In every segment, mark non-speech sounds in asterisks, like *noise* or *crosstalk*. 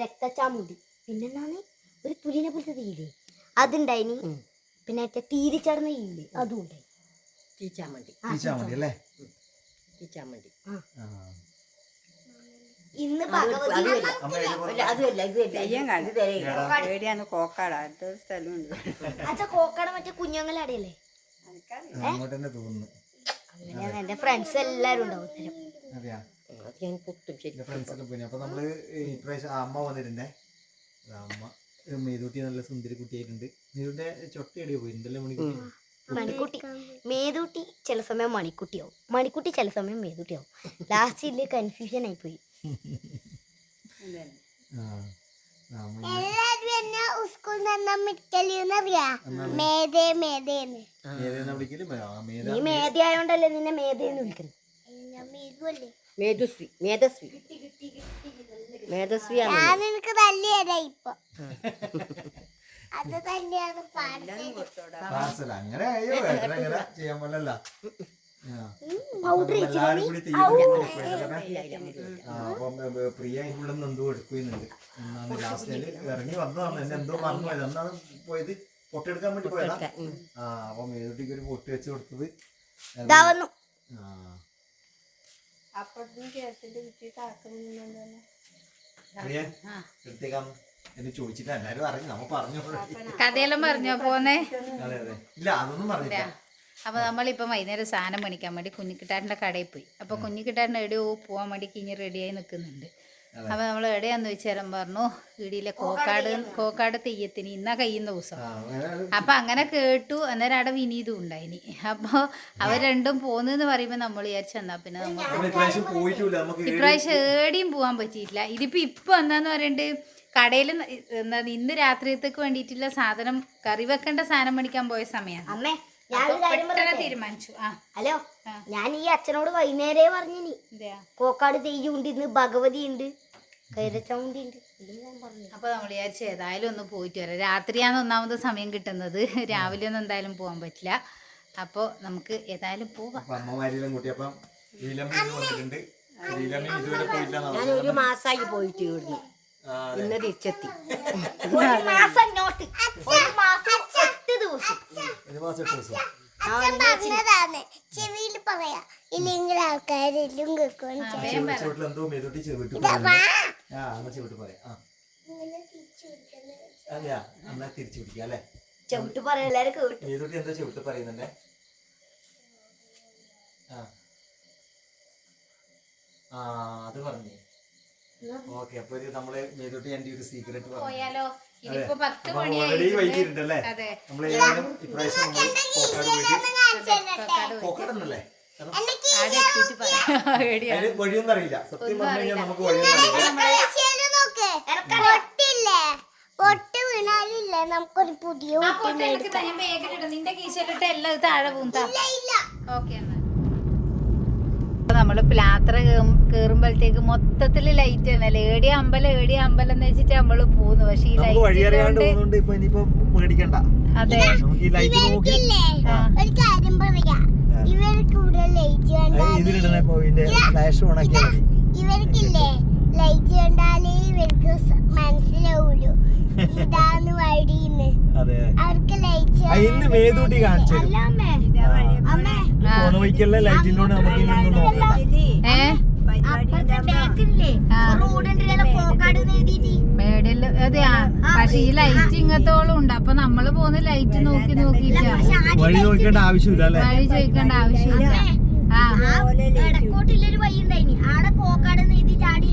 രക്തച്ചാമുണ്ടി. പിന്നെന്താണ്? ഒരു പുലിനെ പിടിച്ച തീയില്ലേ? അതുണ്ടായിനി. പിന്നെ മറ്റേ തീരിച്ചടന്ന തീയില്ലേ? അതും ഉണ്ടായി. തീച്ചാമണ്ടി. അല്ലേ? തീച്ചാമണ്ടി. ഇന്ന് കോക്കാട്. സ്ഥലമുണ്ട്. അച്ഛ കോക്കട മറ്റേ കുഞ്ഞങ്ങളടയല്ലേ എനിക്കറിയാം ആ, അങ്ങോട്ട് തന്നെ തോന്നുന്നു. അങ്ങനെയാണ് എന്റെ ഫ്രണ്ട്സ് എല്ലാരും ഉണ്ടാവും അത് ഞാൻ പൊട്ടും ശരി ഫ്രണ്ട്സൊക്കെ ഇപ്രാവശ്യം അമ്മ വന്നിട്ടുണ്ടേ. അമ്മ മേതൂട്ടി നല്ല സുന്ദരി കുട്ടിയായിട്ടുണ്ട്. മേതൂട്ടിന്റെ ചൊട്ട എടിയോ പോയിട്ടുണ്ടല്ലേ മണിക്കുട്ടി? മണിക്കുട്ടി. മേതൂട്ടി ചില സമയം മണിക്കുട്ടിയാവും. മണിക്കുട്ടി ചില സമയം മേതൂട്ടിയാവും. ലാസ്റ്റിൽ കൺഫ്യൂഷൻ ആയി പോയി നീ മേധ ആയോണ്ടല്ലേ നിന്നെ മേധയെന്ന് വിളിക്കുന്നത്? മേധുശ്രീ മേധസ്വി. മേധസ്വി ഞാൻ നിനക്ക് തല്ലിയതാ ഇപ്പൊ? അത് തന്നെയാണ് പാർസൽ പാർസൽ അങ്ങനെ അയ്യോ അങ്ങനെ ചെയ്യാൻ പ്രിയ ഇവിടെ നിന്ന് എന്തോ എടുക്കുന്നുണ്ട്. എന്നാണ് ലാസ്റ്റിൽ ഇറങ്ങി വന്നതാണ്. എന്നെ എന്തോ മറന്നു പോയത്. എന്നാണ് പോയത്? പൊട്ടെടുക്കാൻ വേണ്ടി പോയതാ? ആ അപ്പൊ മേതൂട്ടിക്ക് ഒരു പൊട്ടി വെച്ച് കൊടുത്തത്. ഇതാ വന്നു. ആ. അപ്പുറത്തുനിന്ന് കേസിന്റെ എന്ന് ചോദിച്ചിട്ട് എല്ലാരും അറിഞ്ഞു നമ്മ പറഞ്ഞു. കഥയെല്ലാം പറഞ്ഞോ പോന്നേ? അതെ അതെ. ഇല്ല അതൊന്നും പറഞ്ഞില്ല അപ്പൊ നമ്മളിപ്പം വൈകുന്നേരം സാധനം മേടിക്കാൻ വേണ്ടി കുഞ്ഞിക്കിട്ടാറിന്റെ കടയിൽ പോയി. അപ്പൊ കുഞ്ഞിക്കിട്ടാറിന്റെ എവിടെയോ പോവാൻ വേണ്ടി കിഞ്ഞ് റെഡിയായി നിൽക്കുന്നുണ്ട്. അപ്പൊ നമ്മൾ എവിടെയാന്ന് വെച്ചാലും പറഞ്ഞു ഇടിയിലെ കോക്കാട് കോക്കാട് തെയ്യത്തിന് ഇന്നാ കയ്യുന്ന ദിവസം. അപ്പൊ അങ്ങനെ കേട്ടു അന്നേരം അവിടെ വിനീതും ഉണ്ടായിനി. അപ്പൊ അവർ രണ്ടും പോന്നെന്ന് പറയുമ്പോ നമ്മൾ വിചാരിച്ചു എന്നാ പിന്നെ നമുക്ക് ഇപ്രാവശ്യം ഏടിയും പോവാൻ പറ്റിയിട്ടില്ല. ഇതിപ്പോ ഇപ്പൊ എന്താന്ന് പറയണ്ട് കടയിൽ എന്താ ഇന്ന് രാത്രിയത്തേക്ക് വേണ്ടിയിട്ടുള്ള സാധനം കറി വെക്കേണ്ട സാധനം മേടിക്കാൻ പോയ സമയമാണ് അപ്പൊ? തീരുമാനിച്ചു. ഹലോ ഞാൻ ഈ അച്ഛനോട് വൈകുന്നേരേ പറഞ്ഞിനി. കോക്കാട് തെയ്യം ഉണ്ട് ഇന്ന് ഭഗവതി ഉണ്ട് കൈരച്ചുണ്ട് ഉണ്ട്. ഇല്ലെന്ന് ഞാൻ പറഞ്ഞു അപ്പൊ നമ്മൾ വിചാരിച്ചു ഏതായാലും ഒന്ന് പോയിട്ട് വരാം. രാത്രിയാണ് ഒന്നാമത് സമയം കിട്ടുന്നത്. രാവിലെ ഒന്നും എന്തായാലും പോകാൻ പറ്റില്ല. അപ്പോൾ നമുക്ക് ഏതായാലും പോവാം. അപ്പൊ അമ്മമാരെല്ലാം അപ്പം മാസമായി പോയിട്ട് ഇവിടുന്ന്. ഇന്ന് തിരിച്ചെത്തി. ഒരു മാസം നോട്ട് ഒരു മാസം ദിവസം. ഒരു മാസം എട്ട് ദിവസം അച്ഛൻ പറഞ്ഞതാണ്. ചെവിയിൽ പറയാ. ഇല്ലെങ്കിൽ ആൾക്കാരെല്ലാം കേൾക്കും ചെവിട്ടിൽ എന്തോ ചെവിട്ട് ആ എന്നാ ചെവിട്ട് പറയാം. ആ. അതെയാ? എന്നാ തിരിച്ചു പിടിക്കാം അല്ലേ? ചവിട്ട് പറയാൻ എല്ലാരും കേട്ടു. മേതൂട്ടി എന്തോ ചെവിട്ട് പറയുന്നുണ്ടേ. ആ. ആ അത് പറഞ്ഞേ. ഓക്കെ അപ്പൊ ഇത് നമ്മൾ മേതോട്ടി എന്റെ ഒരു സീക്രട്ട് പറഞ്ഞു. പോയാലോ ഇതിപ്പോ പത്ത് മണിയായി വൈകിട്ടുണ്ടല്ലേ നമ്മൾ ഏതായാലും ഇപ്രാവശ്യം നമ്മൾ കോക്കാട് പോയിട്ട് വഴിയൊന്നും അറിയില്ല. സത്യം പറഞ്ഞു കഴിഞ്ഞാൽ നമുക്ക് വഴിയൊന്നും അറിയില്ല. നമുക്കൊരു പുതിയ നിന്റെ കീശയിലിട്ട് എല്ലാം താഴെ പോകും ഇല്ല. ഓക്കെ എന്നാ. നമ്മൾ പ്ലാത്ര കേറുമ്പോഴത്തേക്ക് മൊത്തത്തിൽ ലൈറ്റ് ആണല്ലേ ഏടിയ അമ്പലം ഏടിയ അമ്പലം എന്ന് വെച്ചിട്ട് നമ്മൾ പോകുന്നു പക്ഷെ ഈ ലൈറ്റ് അതെ. നമുക്ക് ഈ ലൈറ്റ് നോക്കി ഇല്ലേ ഒരു കാര്യം പറയാ. ഇവർക്ക് ലൈറ്റ് കണ്ടാൽ ഇതിലിടണ ഇപ്പൊ ഇതിന്റെ ഫ്ലാഷ് ഓൺ ആക്കിയാൽ മതി ഇവർക്കില്ലേ ലൈറ്റ് കണ്ടാലേ ഇവർക്ക് സ- മനസ്സിലാവൂലു ഇതാണ് വഴിന്ന് അതെ. അവർക്ക് ലൈറ്റ് ആ, ഇന്ന് മേതൂട്ടി കാണിച്ചു പോന്ന വഴിക്കുള്ള ലൈറ്റിനോട് നമുക്ക് ഇനി ഒന്നും പക്ഷെ ഈ ലൈറ്റ് ഇങ്ങത്തോളം ഉണ്ട്. അപ്പൊ നമ്മൾ പോകുന്ന ലൈറ്റ് നോക്കി നോക്കിയില്ല വഴി ചോദിക്കേണ്ട ആവശ്യമില്ല അല്ലെ? വഴി ചോദിക്കേണ്ട ആവശ്യമില്ല. ആ ഇടക്കോട്ടില്ലൊരു വഴി ഉണ്ടായിനി. ആടെ പോക്കാട് നീതി ചാടി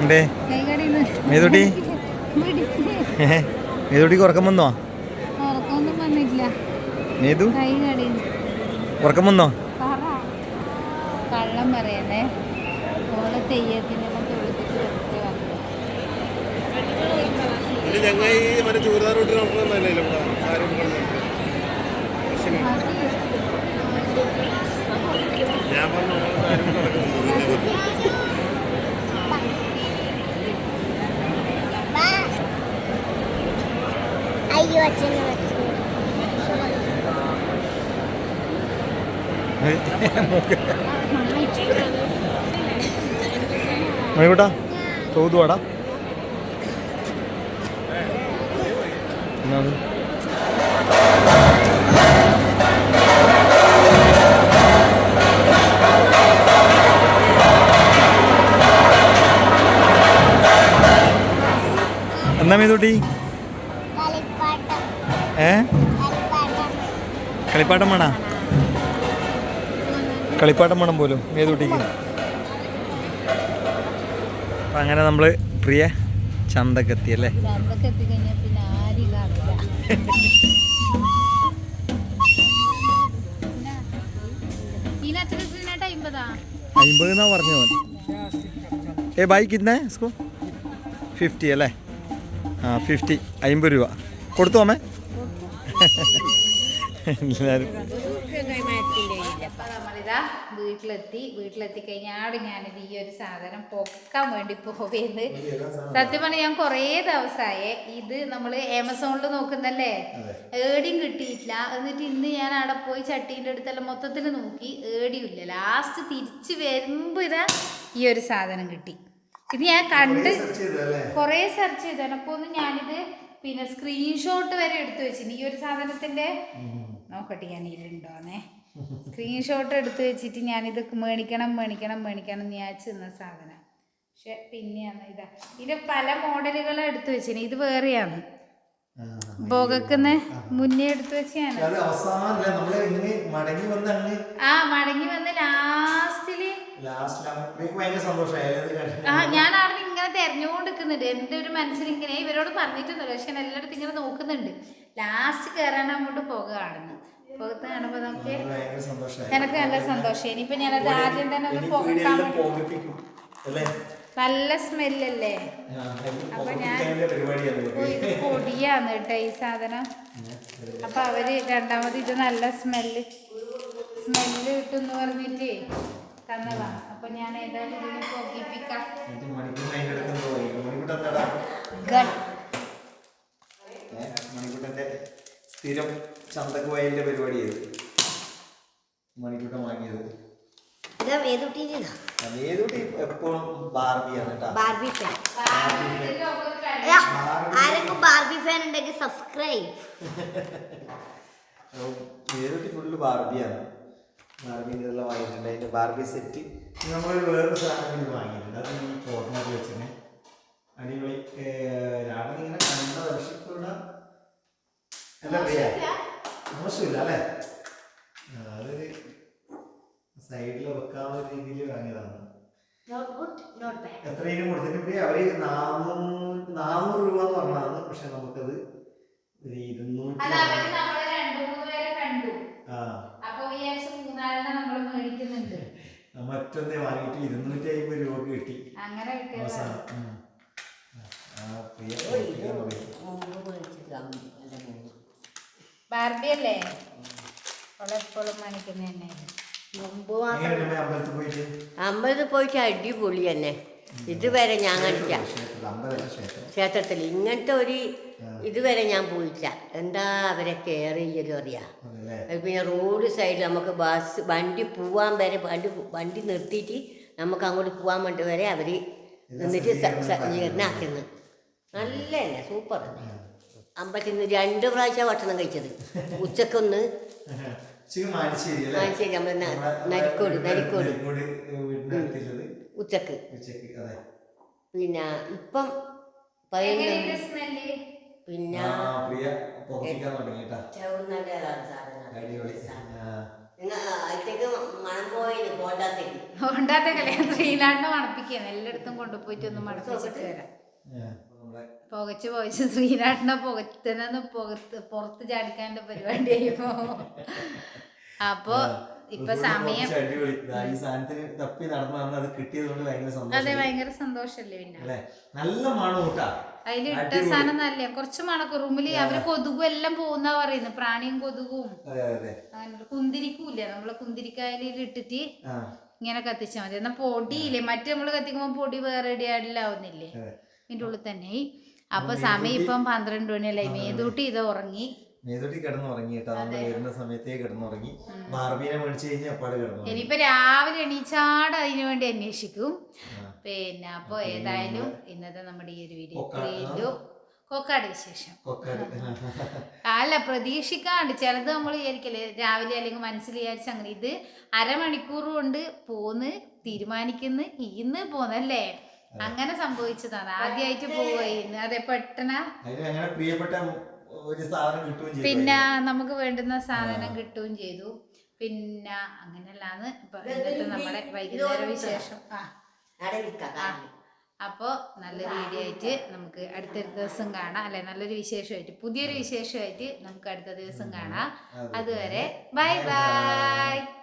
എന്തേ? മേതുട്ടി? മേതുട്ടിക്ക് ഉറക്കം വന്നോ? മേതു? ഉറക്കം വന്നോ? കള്ളം പറയുന്നേ ഓളെ തെയ്യത്തിനെല്ലാം തൊഴുത്തിട്ട് വെറുതെ വന്നു ഞങ്ങൾ ഈ മറ്റേ ചൂർദാർ റൂട്ടിൽ നടക്കുന്നതല്ലോ ഇവിടെ ആരും ഞാൻ പറഞ്ഞു ആരും നടക്കുന്നുണ്ട് വീഡിയോ അച്ഛനെ വെച്ചു മണിക്കൂട്ടാ തോതുവാടാ. എന്നാണ്? എന്നാ മേതൂട്ടി? ഏ? കളിപ്പാട്ടം വേണ? കളിപ്പാട്ടം വേണം പോലും. ഏത് അപ്പം അങ്ങനെ നമ്മൾ പ്രിയ ചന്തക്കെത്തി അല്ലേ? അമ്പതാ എന്നാ പറഞ്ഞു ഏ ബൈക്ക് ഇന്നേ? സ്കൂ ഫിഫ്റ്റി അല്ലേ? ആ ഫിഫ്റ്റി അമ്പത് രൂപ. കൊടുത്തു അമ്മേ? എല്ലാവരും വീട്ടിലെത്തി വീട്ടിലെത്തി. കഴിഞ്ഞാട് ഞാനിത് ഈ ഒരു സാധനം പൊക്കാൻ വേണ്ടി പോവേന്ന്. സത്യം പറഞ്ഞാൽ ഞാൻ കുറേ ദിവസമായേ ഇത് നമ്മൾ ആമസോണിൽ നോക്കുന്നല്ലേ? ഏടിയും കിട്ടിയിട്ടില്ല. എന്നിട്ട് ഇന്ന് ഞാൻ അവിടെ പോയി ചട്ടീന്റെ അടുത്തെല്ലാം മൊത്തത്തിൽ നോക്കി. ഏടിയില്ല ലാസ്റ്റ് തിരിച്ച് വരുമ്പോൾ ഇതാ ഈ ഒരു സാധനം കിട്ടി. ഇത് ഞാൻ കണ്ട് കുറേ സെർച്ച് ചെയ്തു അപ്പോൾ ഒന്ന് ഞാനിത് പിന്നെ സ്ക്രീൻഷോട്ട് വരെ എടുത്തു വെച്ചിന് ഈ ഒരു സാധനത്തിന്റെ നോക്കട്ടെ ഞാൻ ഇതിലുണ്ടോന്നേ. സ്ക്രീൻഷോട്ട് എടുത്തു വെച്ചിട്ട് ഞാനിത് മേടിക്കണം മേടിക്കണം മേടിക്കണം എന്ന് ഞാൻ ചെന്ന സാധനം. പക്ഷെ പിന്നെയാണ് ഇതാ. ഇതിന്റെ പല മോഡലുകളും എടുത്തു വെച്ചിന്. ഇത് വേറെയാണ്. ബോഗക്കുന്ന മുന്നേ എടുത്തു വെച്ചാണ് ആ മടങ്ങി വന്ന് ലാസ്റ്റിൽ ആ ഞാൻ അവിടെ ഇങ്ങനെ തെരഞ്ഞുകൊണ്ടിരിക്കുന്നുണ്ട് എന്റെ എന്റെ ഒരു മനസ്സിൽ ഇങ്ങനെ ഇവരോട് പറഞ്ഞിട്ടൊന്നുമില്ല. പക്ഷെ ഞാൻ എല്ലായിടത്തും ഇങ്ങനെ നോക്കുന്നുണ്ട്. ലാസ്റ്റ് കയറാൻ അങ്ങോട്ട് പുക കാണുന്നു പുറത്ത് കാണുമ്പോൾ സന്തോഷമായി. എനിക്ക് നല്ല സന്തോഷം. ഇനിയിപ്പോൾ ഞാനത് ആദ്യം തന്നെ ഒന്ന് പുകക്കാൻ നല്ല സ്മെല്ലല്ലേ? അപ്പൊ ഞാൻ- ഇത്. പൊടിയാണ് കേട്ടോ ഈ സാധനം. അപ്പൊ അവർ രണ്ടാമത് ഇത് നല്ല സ്മെല്ല്. സ്മെല്ല് കിട്ടുമെന്ന് പറഞ്ഞിട്ട്. തന്നതാണ് അപ്പൊ ഞാൻ ഏതായാലും ഇതിനെ ഏ, മണിക്കൂട്ടന്റെ സ്ഥിരം ചന്തക്ക് പോയതിന്റെ പരിപാടിയത് മണിക്കൂട്ടം വാങ്ങിയത്. ഇതാ മേതുട്ടിയിലാ ഏതുകൂട്ടി എപ്പോഴും ബാർബിയാണ് കേട്ടോ. Barbie fan. Barbie fan. ഉണ്ടെങ്കിൽ സബ്സ്ക്രൈബ്. ഫുള്ള് ബാർബിയാണ്. ബാർബിന്റെ വാങ്ങിയിട്ടുണ്ട്. അതിന്റെ ബാർബി സെറ്റ് നമ്മൾ വേറൊരു സാധനം ഇത് വാങ്ങിയിട്ടുണ്ട്. അത് ഫോട്ടോ ഫോർമാറ്റ് വെച്ചിട്ട് അടിപൊളി. രാവിലെ ഇങ്ങനെ കണ്ട വർഷത്തോടെ എന്താ പറയാ മോശമില്ല അല്ലേ? അതൊരു സൈഡിൽ വെക്കാവുന്ന രീതിയിൽ വാങ്ങിയതാണ്. എത്രയും കൊടുത്തിട്ട് അവർ അവർ നാനൂറ് നാനൂറ് രൂപ എന്ന് പറഞ്ഞതാണ്. പക്ഷെ നമുക്കത് ഒരു ഇരുന്നൂറ്റി ആ അപ്പൊ വിചാരിച്ച മൂന്നാലെണ്ണം നമ്മൾ മേടിക്കുന്നുണ്ട് മറ്റൊന്നേ വാങ്ങിയിട്ട് ഇരുന്നൂറ്റി അമ്പത് രൂപ കിട്ടി. അങ്ങനെ അവസാനം. കാണിക്കുന്ന തന്നെ അമ്പലത്തിൽ പോയിട്ട്? അമ്പലത്തിൽ പോയിട്ട് അടിപൊളി തന്നെ. ഇതുവരെ ഞാൻ കണ്ടില്ല. ക്ഷേത്രത്തിൽ ഇങ്ങനത്തെ ഒരു ഇതുവരെ ഞാൻ പോയില്ല എന്താ അവരെ കെയർ ചെയ്യലും അറിയാം? പിന്നെ റോഡ് സൈഡിൽ നമുക്ക് ബസ് വണ്ടി പോവാൻ വരെ വണ്ടി വണ്ടി നിർത്തിയിട്ട് നമുക്ക് അങ്ങോട്ട് പോകാൻ വേണ്ടി വരെ അവർ നിന്നിട്ട് സജ്ജീകരണം ആക്കുന്നു നല്ല തന്നെ സൂപ്പർ തന്നെ അമ്പലത്തിൽ നിന്ന് രണ്ട് പ്രാവശ്യം ഭക്ഷണം കഴിച്ചത്. *laughs* ഉച്ചക്കൊന്ന് മാനശ്ശേരി നമ്മളെ- നരിക്കോട് നരിക്കോട് ഉച്ചയ്ക്ക്. പിന്നെ ഇപ്പം പതിനൊന്ന് പിന്നെ പ്രിയ തുടങ്ങി കല്യാണം മണപ്പിക്കുകയാണ്. എല്ലായിടത്തും കൊണ്ടുപോയിട്ട് ഒന്ന് മണപ്പിച്ചിട്ട് വരാം പുകച്ച് പുകച്ച് ശ്രീനാട്ടിനെ പുകത്തുനിന്ന് പുകത്ത് പുറത്ത് ചാടിക്കാന്റെ പരിപാടിയായിപ്പോ അപ്പൊ ഇപ്പൊ സമയം ഈ സാധനത്തിന് തപ്പി നടന്നു അത് കിട്ടിയത് കൊണ്ട് ഭയങ്കര അതെ സന്തോഷം ഭയങ്കര സന്തോഷല്ലേ പിന്നെ? നല്ല മണം കൂട്ടാ അതിൽ ഇട്ട. സാധനം നല്ല കുറച്ച് മണക്ക് റൂമിൽ അവർ കൊതുകും എല്ലാം പോകുന്ന പറയുന്നു. പ്രാണിയും കൊതുകും. അതെ അതെ. അങ്ങനെ കുന്തിരിക്കൂല നമ്മൾ കുന്തിരിക്കായലിൽ ഇട്ടിട്ട് ഇങ്ങനെ കത്തിച്ചാൽ മതി. എന്നാ പൊടിയില്ലേ? മറ്റു നമ്മൾ കത്തിക്കുമ്പോ പൊടി വേറെ ഇടിയാടിലാവുന്നില്ലേ ഇതിന്റെ ഉള്ളിൽ തന്നെ. അപ്പൊ സമയം ഇപ്പം പന്ത്രണ്ട് മണിയല്ലേ? മേതൂട്ടി ഇത് ഉറങ്ങി. മേതൊട്ടി കിടന്ന് ഉറങ്ങി കേട്ടോ നമ്മൾ വരുന്ന സമയത്തേ കിടന്നുറങ്ങി. ബാർബീനെ മേടിച്ചു കഴിഞ്ഞാൽ അപ്പാട് കിടന്നു ഇനിയിപ്പോ രാവിലെ എണീച്ചാട് അതിനു വേണ്ടി അന്വേഷിക്കും. പിന്നെ അപ്പൊ ഏതായാലും ഇന്നത്തെ നമ്മുടെ ഈ ഒരു വീഡിയോ കൊക്കാട്, വിശേഷം. അല്ല പ്രതീക്ഷിക്കാണ്ട് ചിലത് നമ്മൾ വിചാരിക്കല്ലേ രാവിലെ അല്ലെങ്കിൽ മനസ്സിൽ വിചാരിച്ച അങ്ങനെ ഇത് അരമണിക്കൂർ കൊണ്ട് പോന്ന് തീരുമാനിക്കുന്നു ഇന്ന് പോന്നല്ലേ? അങ്ങനെ സംഭവിച്ചതാണ്. ആദ്യമായിട്ട് പോവുകയെന്ന് അതെ പെട്ടെന്ന്? അങ്ങനെ പ്രിയപ്പെട്ട ഒരു സാധനം കിട്ടുകയും ചെയ്തു പിന്നെ നമുക്ക് വേണ്ടുന്ന സാധനം കിട്ടുകയും ചെയ്തു. പിന്നെ അങ്ങനെയല്ലാന്ന് നമ്മുടെ വൈകുന്നേര വിശേഷം. ആ. അപ്പോൾ നല്ലൊരു വീഡിയോ ആയിട്ട് നമുക്ക് അടുത്തൊരു ദിവസം കാണാം. അല്ലെ നല്ലൊരു വിശേഷമായിട്ട്. പുതിയൊരു വിശേഷമായിട്ട് നമുക്ക് അടുത്ത ദിവസം കാണാം. അതുവരെ ബൈ. ബൈ.